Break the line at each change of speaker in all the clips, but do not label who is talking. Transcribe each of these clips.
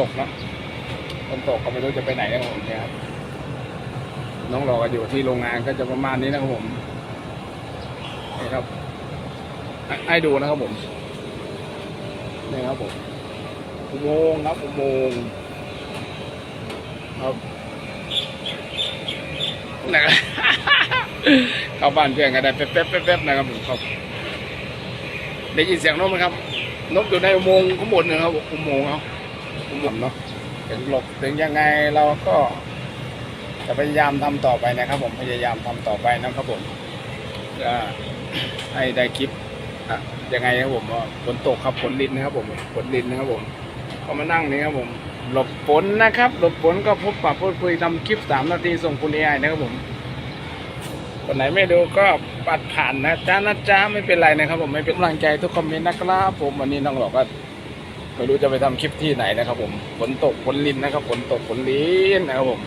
ตกนะฝนตกก็ไม่รู้จะไปไหนนะครับผมเนี่ยครับน้องรอกันอยู่ที่โรงงานก็จะประมาณนี้นะครับผมนี่ครับให้ดูนะครับผมนี่ครับผมอุโมงค์ครับอุโมงค์ครับนะครับเข้าบ้านเพื่อนกันได้แป๊บๆแป๊บๆนะครับผมครับได้ยินเสียงนกไหมครับ นกอยู่ในอุโมงค์ข้างบนนะครับอุโมงค์เขา อุโมงค์เนาะถึงหลบถึงยังไงเราก็จะพยายามทำต่อไปนะครับ ผมพยายามทำต่อไปนะครับผมจะให้ได้คลิปอะยังไงครับผมฝนตกครับฝนลินนะครับ ผมฝนลินนะครับผมก็มานั่งนี่ครับผมหลบฝนนะครับ หลบฝนก็พบปะพูดคุยทำคลิปสามนาทีส่งคุณเอไอนะครับผมคนไหนไม่ดูก็ปัดผ่านนะจ้านะจ้าไม่เป็นไรนะครับ ผมไม่เป็นกำลังใจทุกคอมเมนต์นะครับ ผมวันนี้น้องหลอกก็ ไม่รู้จะไปทำคลิปที่ไหนนะครับ ผมฝนตกฝนลินนะครับฝนตกฝนลินนะครับผม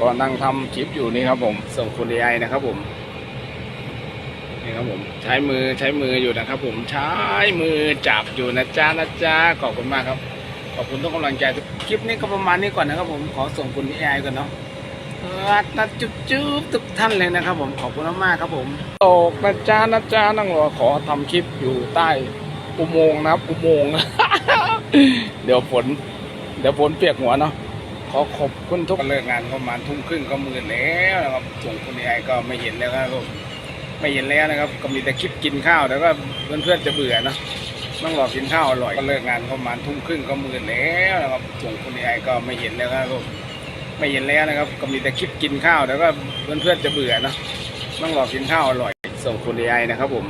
ก็นั่งทำคลิปอยู่นี่ครับผมส่งคุณเอไอนะครับผมนี่ครับผมใช้มือใช้มืออยู่นะครับ ผมใช้มือจับอยู่นะจ้านะจ้าขอบคุณมากครับ ขอบคุณทุกกำลังใจคลิปนี้ก็ประมาณนี้ก่อนนะครับ ผมขอส่งคุณเอไอก่อนเนาะรักนะจุ๊บจุ๊บทุกท่านเลยนะครับ ผมขอบคุณมากๆครับผมตกนะจ้านะจ้านั่งรอขอทำคลิปอยู่ใต้อุโมงค์นะครับอุโมงค์ เดี๋ยวฝนเดี๋ยวฝนเปียกหัวเนาะขอขอบคุณทุกเลิกงานประมาณทุ่มครึ่งก็มืดแล้วนะครับส่วนคุณยายก็ไม่เห็นแล้วครับไม่เห็นแล้วนะครับ ก็มีแต่คลิปกินข้าวแต่ก็เพื่อนๆจะเบื่อเนอะต้องรอกินข้าวอร่อยก็เลิกงานประมาณทุ่มครึ่งก็มืดแล้วนะครับส่วนคุณยายก็ไม่เห็นแล้วครับไม่เห็นแล้วนะครับ ก็มีแต่คลิปกินข้าวแต่ก็เพื่อนๆจะเบื่อเนอะต้องรอกินข้าวอร่อย ส่งคุณไอนะครับผม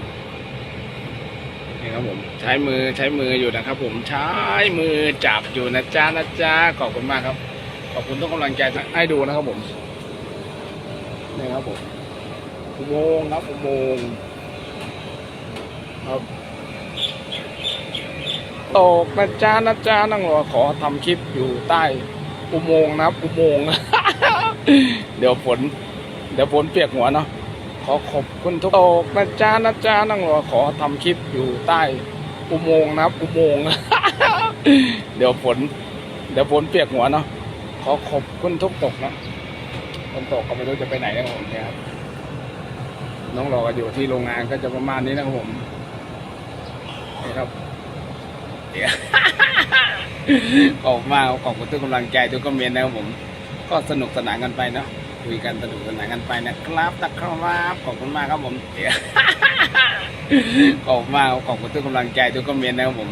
นี่ครับผมใช้มือใช้มืออยู่นะครับ ผมใช้มือจับอยู่นะจ้านะจ้าขอบคุณมากครับ ขอบคุณทุกกำลังใจให้ดูนะครับผมนี่ครับผมอุโมงค์ครับอุโมงค์ครับตกนะจ้านะจ้านั่งรอขอทำคลิปอยู่ใต้อุโมงค์นะครับ อุโมงค์เดี๋ยวฝนเดี๋ยวฝนเปียกหัวเนาะ อขอบคุณทุกตกนะจ้านะจ้านั่งรอขอทำคลิปอยู่ใต้อุโมงค์นะครับอุโมงค์เดี๋ยวฝนเดี๋ยวฝนเปียกหัวเนาะขอขอบคุณทุกตกนะฝนตกก็ไม่รู้จะไปไหนนะครับผมเนี่ยครับน้องรอกันอยู่ที่โรงงานก็จะประมาณนี้นะครับผมนี่ครับขอบมากขอบคุณทุกกำลังใจทุกคอมเมนต์นะครับผม ก็สนุกสนานกันไปเนาะ คุยกันสนุกสนานกันไปนะครับนะครับขอบคุณมากครับผมขอบมากขอบคุณทุกกำลังใจทุกคอมเมนต์นะครับผม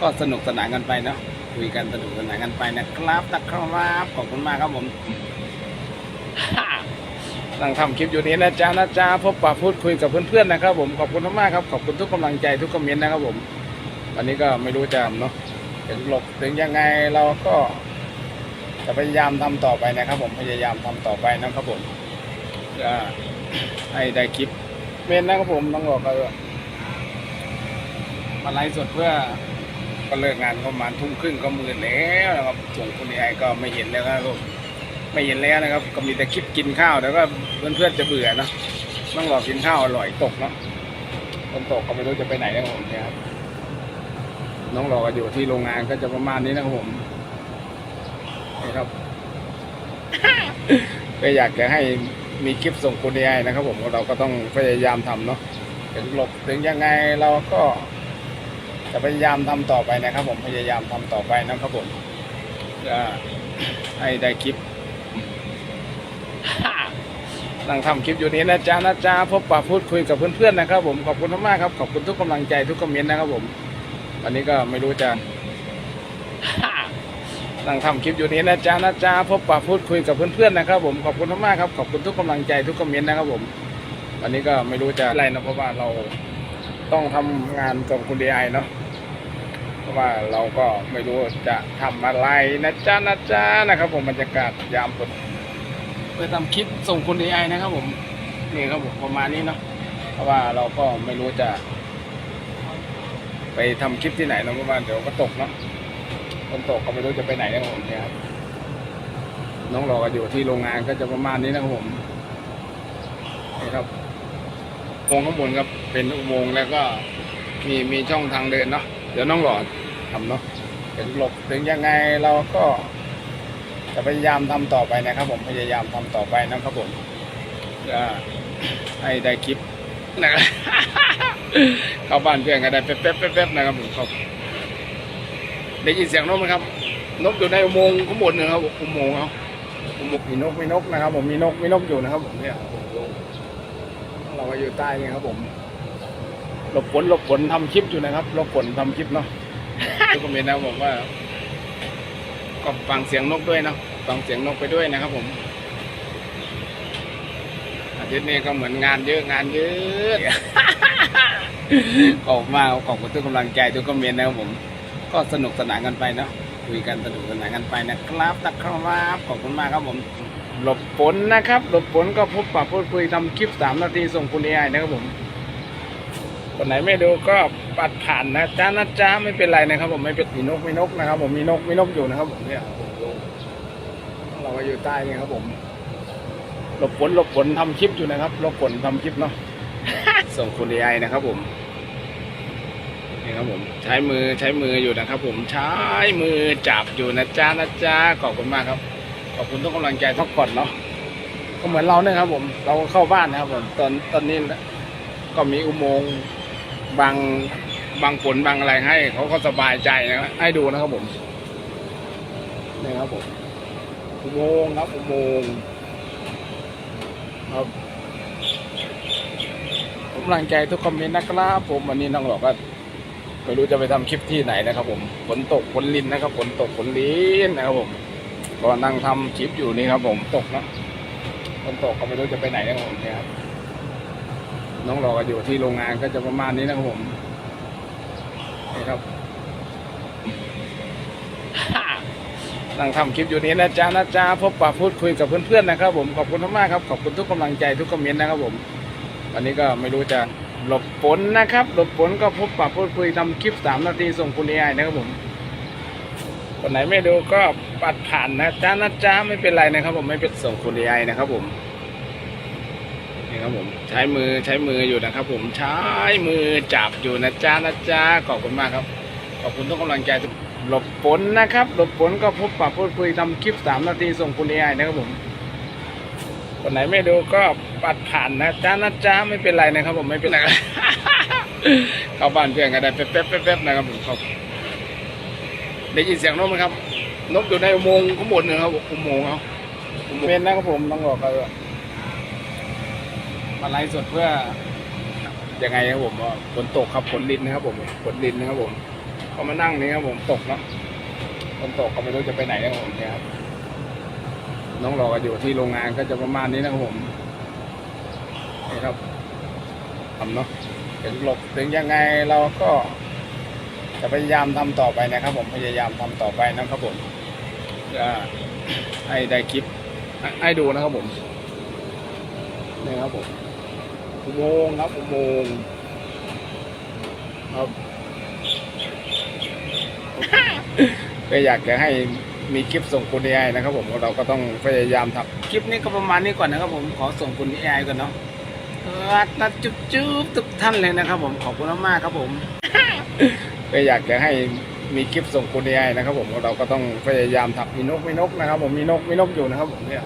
ก็สนุกสนานกันไปเนาะคุยกันสนุกสนานกันไปนะครับนะครับขอบคุณมากครับผมนั่งทำคลิปอยู่นี้นะจ๊ะนะจ๊ะพบปะพูดคุยกับเพื่อนๆนะครับ ผมขอบคุณมากๆครับขอบคุณทุกกำลังใจทุกคอมเมนต์นะครับผมวันนี้ก็ไม่รู้จะเนาะถึงหลบถึงยังไงเราก็ จะพยายามทำต่อไปนะครับผมพยายามทำต่อไปนะครับผมจะให้ได้คลิปเมนนะครับผมต้องบอกกันว่ามาไลฟ์สดเพื่อก็เลิกงานก็ประมาณทุ่มครึ่งก็มืดแล้วนะครับส่วนคุณไอก็ไม่เห็นแล้วครับผมไม่เห็นแล้วนะครับ ก็มีแต่คลิปกินข้าวแต่ก็เพื่อนๆจะเบื่อนะต้องรอกินข้าวอร่อยตกเนาะคนตกก็ไม่รู้จะไปไหนนะครับผมนี่ยครับน้องรอกันอยู่ที่โรงงานก็จะประมาณนี้นะครับผม นี่ครับก็อยากจะให้มีคลิปส่งคุณยายนะครับ ผมเราก็ต้องพยายามทำเนาะถึงหลบถึงยังไงเราก็จะพยายามทำต่อไปนะครับ ผมพยายามทำต่อไปนะครับผมจะให้ได้คลิปนั่งทำคลิปอยู่นี้นะจ๊ะนะจ๊ะพบปะพูดคุยกับเพื่อนๆนะครับ ผมขอบคุณมากๆครับขอบคุณทุกกำลังใจทุกคอมเมนต์นะครับ ผม วันนี้ก็ไม่รู้จะ นั่งทำคลิปอยู่นี้นะจ๊ะนะจ๊ะพบปะพูดคุยกับเพื่อนๆนะครับ ผมขอบคุณมากๆครับขอบคุณทุกกำลังใจทุกคอมเมนต์นะครับผมวันนี้ก็ไม่รู้จะอะไรนะเพราะว่าเราต้องทำงานกับคุณดีไอเนาะเพราะว่าเราก็ไม่รู้จะทำอะไรนะจ๊ะนะจ๊ะนะครับ ผมบรรยากาศยามฝนเพื่อทำคลิปส่งคุณดีไอนะครับ ผมนี่ครับผมประมาณนี้เนาะเพราะว่าเราก็ไม่รู้จะ ไปทำคลิปที่ไหนเนาะเพราะว่าเดี๋ยวก็ตกเนาะ ฝนตกก็ไม่รู้จะไปไหนนะครับผมเนี่ยครับน้องรอกันอยู่ที่โรงงานก็จะประมาณนี้นะครับผมนี่ครับอุโมงข้างบนครับเป็นอุโมงค์แล้วก็มีมีช่องทางเดินเนาะเดี๋ยวน้องหลอดทำเนาะถึงหลบถึงยังไงเราก็จะพยายามทำต่อไปนะครับ ผมพยายามทำต่อไปนะครับผมเพื่อให้ได้คลิปนะครับเข้าบ้านเพื่อนก็ได้แป๊บๆแป๊บๆนะครับผมครับ ได้ยินเสียงนกไหมครับ นกอยู่ในอุโมงค์ข้างบนนะครับอุโมงค์เขาอุโมงค์มีนกมีนกนะครับ ผมมีนกมีนกอยู่นะครับ ผมเนี่ยเราก็อยู่ใต้นี่ครับ ผมหลบฝนหลบฝนทำคลิปอยู่นะครับหลบฝนทำคลิปเนาะทุกคนเห็นนะผมว่า ก็ฟังเสียงนกด้วยเนาะฟังเสียงนกไปด้วยนะครับ ผมอาทิตย์นี้ก็เหมือนงานเยอะงานเยอะขอบมากขอบคุณทุกกำลังใจทุกคอมเมนต์นะครับผม ก็สนุกสนานกันไปเนาะคุยกันสนุกสนานกันไปนะครับนะครับขอบคุณมากครับผมหลบฝนนะครับ หลบฝนก็พบปะพูดคุยทำคลิปสามนาทีส่งคุณเอไอนะครับผมคนไหนไม่ดูก็ปัดผ่านนะจ้านะจ้าไม่เป็นไรนะครับ ผมไม่เป็นมีนกมีนกนะครับผมมีนกมีนกอยู่นะครับผมเนี่ยเราก็อยู่ใต้นี่ครับผม หลบฝนหลบฝนทำคลิปอยู่นะครับหลบฝนทำคลิปเนาะส่งคุณเอไอนะครับผม นี่ครับผมใช้มือใช้มืออยู่นะครับ ผมใช้มือจับอยู่นะจ๊ะนะจ๊ะขอบคุณมากครับ ขอบคุณทุกกำลังใจทุกคนเนาะก็เหมือนเราเนี่ยครับ ผมเราเข้าบ้านนะครับ ผมตอนตอนนี้ก็มีอุโมงค์บางบางฝนบางอะไรให้เขาก็สบายใจนะให้ดูนะครับผมนี่ครับผมอุโมงค์ครับอุโมงค์ครับกำลังใจทุกคอมเมนต์นะครับ ผมวันนี้น้องหลอกก็ ไม่รู้จะไปทำคลิปที่ไหนนะครับผมฝนตกฝนลินนะครับฝนตกฝนลินนะครับผมก็นั่งทำคลิปอยู่นี่ครับผมตกนะฝนตกก็ไม่รู้จะไปไหนนะครับผมเนี่ยครับน้องรอก็อยู่ที่โรงงานก็จะประมาณนี้นะครับผมนี่ครับนั่งทำคลิปอยู่นี้นะจ๊ะนะจ๊ะพบปะพูดคุยกับเพื่อนๆนะครับ ผมขอบคุณมากๆครับขอบคุณทุกกำลังใจทุกคอมเมนต์นะครับผม วันนี้ก็ไม่รู้จะ หลบฝนนะครับ หลบฝนก็พบปะพูดคุยทำคลิปสามนาทีส่งคุณเอไอนะครับผมคนไหนไม่ดูก็ปัดผ่านนะจ้านะจ้าไม่เป็นไรนะครับ ผมไม่เป็นส่งคุณเอไอนะครับผมนี่ครับผมใช้มือใช้มืออยู่นะครับ ผมใช้มือจับอยู่นะจ้านะจ้าขอบคุณมากครับ ขอบคุณทุกกำลังใจทุกหลบฝนนะครับ หลบฝนก็พบปะพูดคุยทำคลิปสามนาทีส่งคุณเอไอนะครับผม คนไหนไม่ดูก็ปัดผ่านนะจ้านะจ้าไม่เป็นไรนะครับผมไม่เป็นไรเข้าบ้านเพื่อนก็ได้แป๊บๆแป๊บๆนะครับผมครับได้ยินเสียงนกไหมครับ นกอยู่ในอุโมงค์ข้างบนนะครับอุโมงค์เขาอุโมงค์เป็นนะครับผมต้องบอกกันว่ามาไลฟ์สดเพื่อยังไงครับผมว่าฝนตกครับฝนลินนะครับผมฝนลินนะครับผมก็มานั่งนี่ครับผมตกเนาะฝนตกก็ไม่รู้จะไปไหนนะครับผมเนี่ยครับ น้องรอกอยู่ที่โรงงานก็จะประมาณนี้นะครับผมนี่ครับทำเนาะถึงหลบถึงยังไงเราก็จะพยายามทำต่อไปนะครับ ผมพยายามทำต่อไปนะครับผมเพื่อให้ได้คลิปให้ดูนะครับผมนี่ครับผมอุโมงครับอุโมงค์ครับก็อยากจะให้ มีคลิปส่งคุณเอไอนะครับ ผมเราก็ต้องพยายามทำคลิปนี้ก็ประมาณนี้ก่อนนะครับ ผมขอส่งคุณเอไอก่อนเนาะรักนะจุ๊บจุ๊บทุกท่านเลยนะครับ ผมขอบคุณมากๆครับผมก็อยากจะให้มีคลิปส่งคุณเอไอนะครับ ผมเราก็ต้องพยายามทำมีนกมีนกนะครับ ผมมีนกมีนกอยู่นะครับ ผมเนี่ย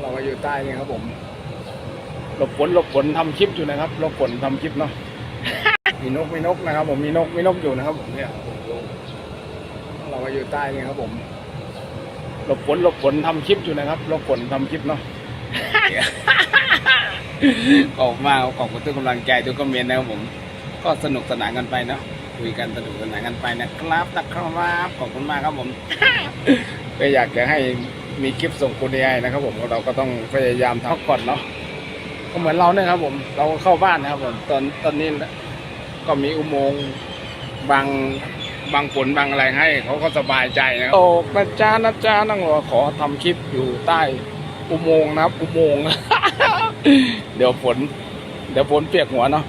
เราก็อยู่ใต้นี่ครับ ผมหลบฝนหลบฝนทำคลิปอยู่นะครับหลบฝนทำคลิปเนาะมีนกมีนกนะครับ ผมมีนกมีนกอยู่นะครับ ผมเนี่ย ก็อยู่ใต้นี่ครับผมหลบฝนหลบฝนทำคลิปอยู่นะครับหลบฝนทำคลิปเนาะขอบคุณมากขอบคุณทุกกำลังใจทุกคอมเมนต์นะครับผม ก็สนุกสนานกันไปเนาะคุยกันสนุกสนานกันไปนะครับนะครับขอบคุณมากครับผมก็อยากจะให้มีคลิปส่งคุณเอไอนะครับ ผมเราก็ต้องพยายามทำก่อนเนาะก็เหมือนเราเนี่ยครับ ผม เราเข้าบ้านนะครับผมตอนตอนนี้ก็มีอุโมงค์บาง บางฝนบางอะไรให้เขาก็สบายใจนะครับตกนะจ้านะจ้านั่งรอขอทำคลิปอยู่ใต้อุโมงค์นะครับอุโมงค์เดี๋ยวฝน เดี๋ยวฝนเปียกหัวเนาะ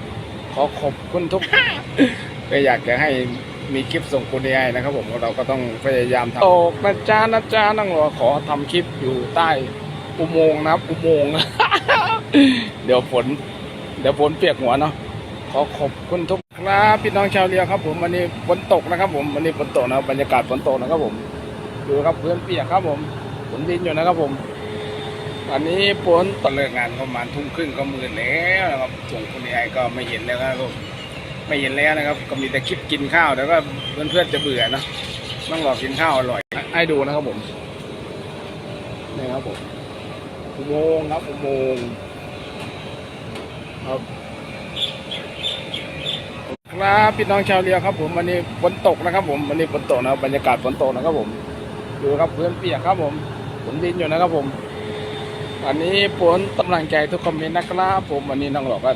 ขอขอบคุณทุกก็อยากจะให้มีคลิปส่งคุณเอไอนะครับ ผมเราก็ต้องพยายามทำโตกนะจ้านะจ้านั่งรอขอทำคลิปอยู่ใต้อุโมงค์นะครับอุโมงค์เดี๋ยวฝน เดี๋ยวฝนเปียกหัวเนาะ อขอขอบคุณทุกครับพี่น้องชาวเรือครับ ผมวันนี้ฝนตกนะครับ ผมวันนี้ฝนตกนะบรรยากาศฝนตกนะครับ ผมดูครับพื้นเปียกครับ ผมฝนดินอยู่นะครับผมวันนี้ฝนตกเลิกงานประมาณทุ่มครึ่งก็มืดแล้วนะครับส่งคุณยายก็ไม่เห็นแล้วครับผมไม่เห็นแล้วนะครับ ก็มีแต่คลิปกินข้าวแต่ก็เพื่อนๆจะเบื่อนะต้องรอกินข้าวอร่อยให้ดูนะครับผมนี่ครับผมอุโมงครับอุโมงครับ ครับพี่น้องชาวเรือครับผมวันนี้ฝนตกนะครับ ผมวันนี้ฝนตกนะครับบรรยากาศฝนตกนะครับผมดูครับพื้นเปียกครับผมฝนดินอยู่นะครับผม อันนี้ฝนกำลังใจทุกคอมเมนต์นะครับผมวันนี้น้องหลอกก็